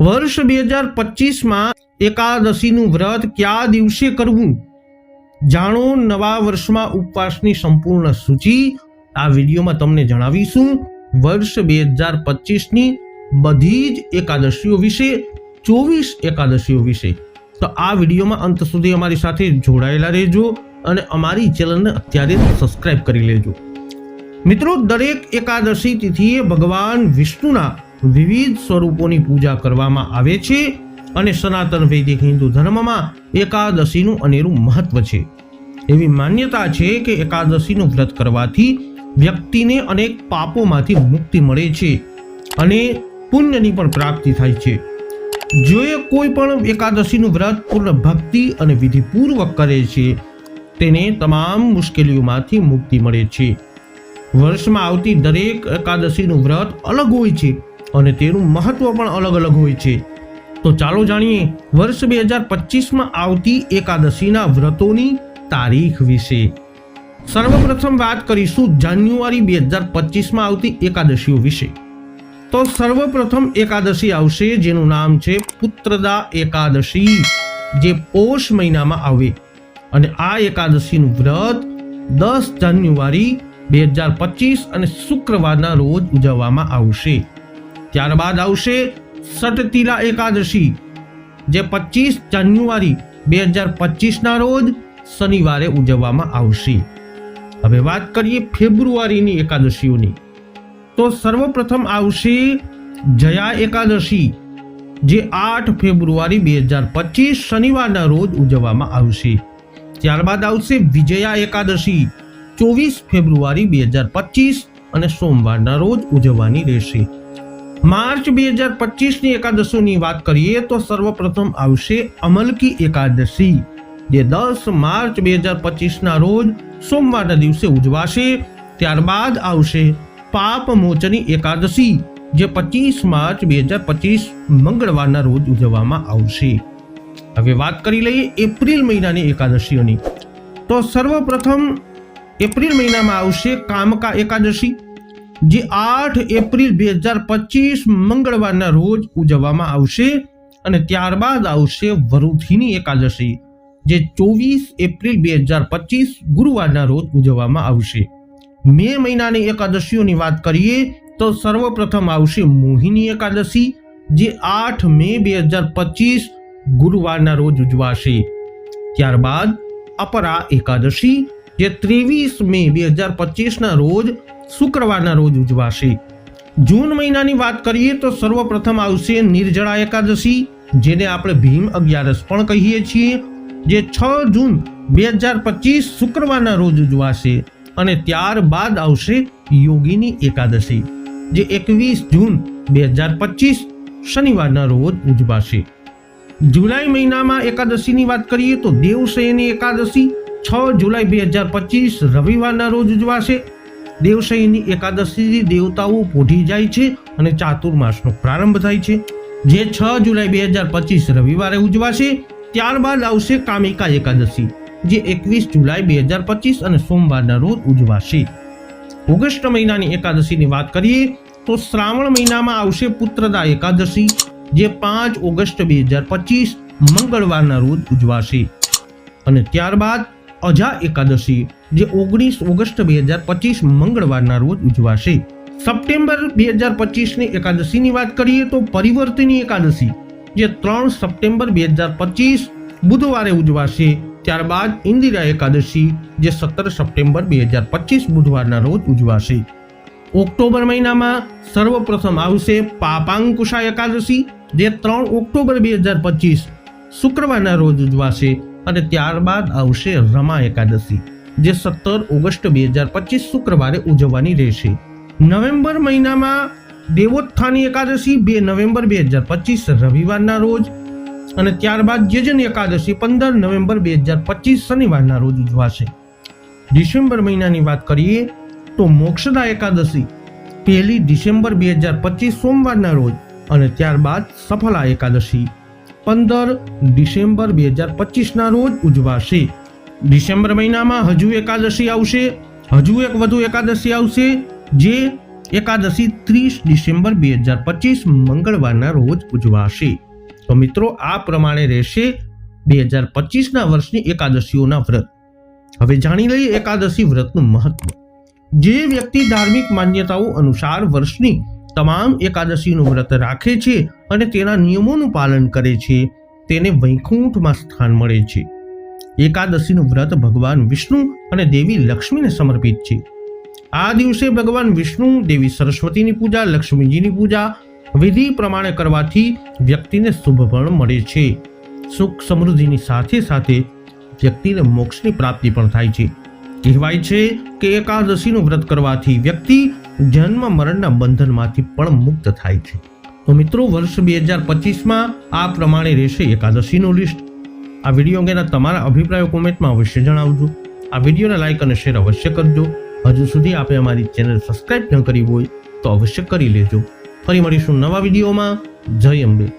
વર્ષ બે હજાર પચીસમાં એકાદશીનું વ્રત કયા દિવસે કરવું? જાણો નવા વર્ષમાં ઉપવાસની સંપૂર્ણ સૂચિ. આ વિડીયોમાં તમને જણાવીશું. વર્ષ બે હજાર પચીસની બધી જ એકાદશીઓ વિશે, ચોવીસ એકાદશીઓ વિશે. તો આ વિડીયોમાં અંત સુધી અમારી સાથે જોડાયેલા રહેજો અને અમારી ચેનલને અત્યારે સબસ્ક્રાઇબ કરી લેજો. મિત્રો, દરેક એકાદશી તિથિએ ભગવાન વિષ્ણુના વિવિધ સ્વરૂપોની પૂજા કરવામાં આવે છે અને સનાતન વૈદિક હિન્દુ ધર્મમાં એકાદશીનું અનેરું મહત્વ છે. એવી માન્યતા છે કે એકાદશીનું વ્રત કરવાથી વ્યક્તિને અનેક પાપોમાંથી મુક્તિ મળે છે અને પુણ્યની પણ પ્રાપ્તિ થાય છે. જો કોઈ પણ એકાદશીનું વ્રત પૂર્ણ ભક્તિ અને વિધિપૂર્વક કરે છે, તેને તમામ મુશ્કેલીઓમાંથી મુક્તિ મળે છે. વર્ષમાં આવતી દરેક એકાદશીનું વ્રત અલગ હોય છે. અને તેનું મહત્વ પણ અલગ અલગ હોય છે. તો ચાલો જાણીએ, વર્ષ બે હજાર પચીસમાં આવતી એકાદશીના વ્રતોની તારીખ વિશે. સર્વપ્રથમ વાત કરીશું જાન્યુઆરી બે હજાર પચીસમાં આવતી એકાદશીઓ વિશે. તો સર્વપ્રથમ એકાદશી આવશે, જેનું નામ છે પુત્રદા એકાદશી, જે પોષ મહિનામાં આવે. અને આ એકાદશીનું વ્રત દસ જાન્યુઆરી બે હજાર પચીસ અને શુક્રવારના રોજ ઉજવવામાં આવશે. ત્યારબાદ આવશે સટતિલા એકાદશી, જે પચીસ જાન્યુઆરી બે હજાર પચીસના રોજ શનિવારે ઉજવવામાં આવશે. હવે વાત કરીએ ફેબ્રુઆરીની એકાદશીઓની. તો સર્વપ્રથમ આવશે જયા એકાદશી, જે આઠ ફેબ્રુઆરી બે હજાર પચીસ શનિવારના રોજ ઉજવવામાં આવશે. ત્યારબાદ આવશે વિજયા એકાદશી, ચોવીસ ફેબ્રુઆરી બે હજાર પચીસ અને સોમવારના રોજ ઉજવવાની રહેશે. માર્ચ બે હજાર પચીસની એકાદશીની વાત કરીએ તો સર્વપ્રથમ આવશે અમલકી એકાદશી, જે દસ માર્ચ બે હજાર પચીસના રોજ સોમવારના દિવસે ઉજવાશે. ત્યારબાદ આવશે પાપ મોચની એકાદશી, જે પચીસ માર્ચ બે હજાર પચીસ મંગળવારના રોજ ઉજવવામાં આવશે. હવે વાત કરી લઈએ એપ્રિલ મહિનાની એકાદશીઓની. તો સર્વપ્રથમ એપ્રિલ મહિનામાં આવશે કામકા એકાદશી જે આઠ એપ્રિલ બે હજાર પચીસ મંગળવારના રોજ ઉજવવામાં આવશે અને ત્યારબાદ આવશે વરુથીની એકાદશી, જે ચોવીસ એપ્રિલ બે હજાર પચીસ ગુરુવારના રોજ ઉજવવામાં આવશે. મે મહિનાની એકાદશીઓની વાત કરીએ તો સર્વપ્રથમ આવશે મોહિની એકાદશી, જે આઠ મે બે હજાર પચીસ ગુરુવારના રોજ ઉજવાશે. ત્યારબાદ અપરા એકાદશી જે ત્રેવીસ મે બે હજાર પચીસના રોજ, શુક્રવારના રોજ ઉજવાશે. જૂન મહિનાની વાત કરીએ તો સર્વપ્રથમ આવશે નિર્જળા એકાદશી, જેને આપણે ભીમ અગિયારસ પણ કહીએ છીએ, જે છ જૂન બે હજાર પચીસ શુક્રવારના રોજ ઉજવાશે અને ત્યારબાદ આવશે યોગીની એકાદશી, જે એકવીસ જૂન બે હજાર પચીસ શનિવારના રોજ ઉજવાશે. જુલાઈ મહિનામાં એકાદશીની વાત કરીએ તો દેવશયની એકાદશી છ જુલાઈ બે હજાર પચીસ રવિવારના રોજ ઉજવાશે. દેવશયની એકાદશીથી દેવતાઓ પોઢી જાય છે અને ચાતુર્માસનો પ્રારંભ થાય છે. જે છ જુલાઈ બે હજાર પચીસ રવિવારે ઉજવાશે, ત્યારબાદ આવશે કામિકા એકાદશી, જે એકવીસ જુલાઈ બે હજાર પચીસ અને સોમવારના રોજ ઉજવાશે. ઓગસ્ટ મહિનાની એકાદશીની વાત કરીએ, તો શ્રાવણ મહિનામાં આવશે પુત્રદા એકાદશી, જે પાંચ ઓગસ્ટ બે હજાર પચીસ મંગળવારના રોજ ઉજવાશે. અને ત્યારબાદ અજા એકાદશી, જે ઓગણીસ ઓગસ્ટ બે હજાર પચીસ મંગળવારના રોજ ઉજવાશે. સપ્ટેમ્બર બે હજાર પચીસની એકાદશીની વાત કરીએ તો પરિવર્તની એકાદશી, જે ત્રણ સપ્ટેમ્બર બે હજાર પચીસ બુધવારે ઉજવાશે. ત્યારબાદ ઇન્દિરા એકાદશી, જે સત્તર સપ્ટેમ્બર બે હજાર પચીસ બુધવારના રોજ ઉજવાશે. ઓક્ટોબર મહિનામાં સર્વપ્રથમ આવશે પાપાંકુશા એકાદશી, જે ત્રણ ઓક્ટોબર બે હજાર પચીસ શુક્રવારના રોજ ઉજવાશે. અને ત્યારબાદ આવશે રમા એકાદશી, જે સત્તર ઓગસ્ટ બે હજાર પચીસ શુક્રવારે ઉજવવાની રહેશે. નવેમ્બર મહિનામાં દેવોત્થાની એકાદશી, બે નવેમ્બર બે હજાર પચીસ, રવિવારના રોજ અને ત્યારબાદ યજન એકાદશી, પંદર નવેમ્બર બે હજાર પચીસ શનિવારના રોજ ઉજવાશે. ડિસેમ્બર મહિનાની વાત કરીએ તો મોક્ષદા એકાદશી, પહેલી ડિસેમ્બર બે હજાર પચીસ સોમવારના રોજ અને ત્યારબાદ સફલા એકાદશી. પંદર ડિસેમ્બર બે હજાર પચીસના રોજ ઉજવાશે. ડિસેમ્બર મહિનામાં હજુ એકાદશી આવશે. હજુ એક વધુ એકાદશી આવશે, જે એકાદશી ત્રીસ ડિસેમ્બર બે હજાર પચીસ મંગળવારના રોજ ઉજવાશે. તો મિત્રો, આ પ્રમાણે રહેશે બે હજાર પચીસના વર્ષની એકાદશીઓના વ્રત. હવે જાણી લઈએ એકાદશી વ્રતનું મહત્વ. જે વ્યક્તિ ધાર્મિક માન્યતાઓ અનુસાર વર્ષની તમામ એકાદશીનું વ્રત રાખે છે અને તેના નિયમોનું પાલન કરે છે. તેને વૈકુંઠમાં સ્થાન મળે છે. એકાદશીનું વ્રત ભગવાન વિષ્ણુ અને દેવી લક્ષ્મીને સમર્પિત છે. આ દિવસે ભગવાન વિષ્ણુ, દેવી સરસ્વતીની પૂજા, લક્ષ્મીજીની પૂજા વિધિ પ્રમાણે કરવાથી વ્યક્તિને શુભ ફળ મળે છે. સુખ સમૃદ્ધિની સાથે સાથે વ્યક્તિને મોક્ષની પ્રાપ્તિ પણ થાય છે. કહેવાય છે કે એકાદશીનું વ્રત કરવાથી વ્યક્તિ જન્મ મરણના બંધનમાંથી પણ મુક્ત થાય છે. તો મિત્રો, વર્ષ બે હજાર પચીસમાં આ પ્રમાણે રહેશે એકાદશીનું લિસ્ટ. આ વીડિયો અંગેના તમારા અભિપ્રાયો કોમેન્ટમાં અવશ્ય જણાવજો. આ વિડીયોને લાઇક અને શેર અવશ્ય કરજો. હજુ સુધી આપણે અમારી ચેનલ સબસ્ક્રાઇબ ન કરી હોય તો અવશ્ય કરી લેજો. ફરી મળીશું નવા વિડીયોમાં. જય અંબે.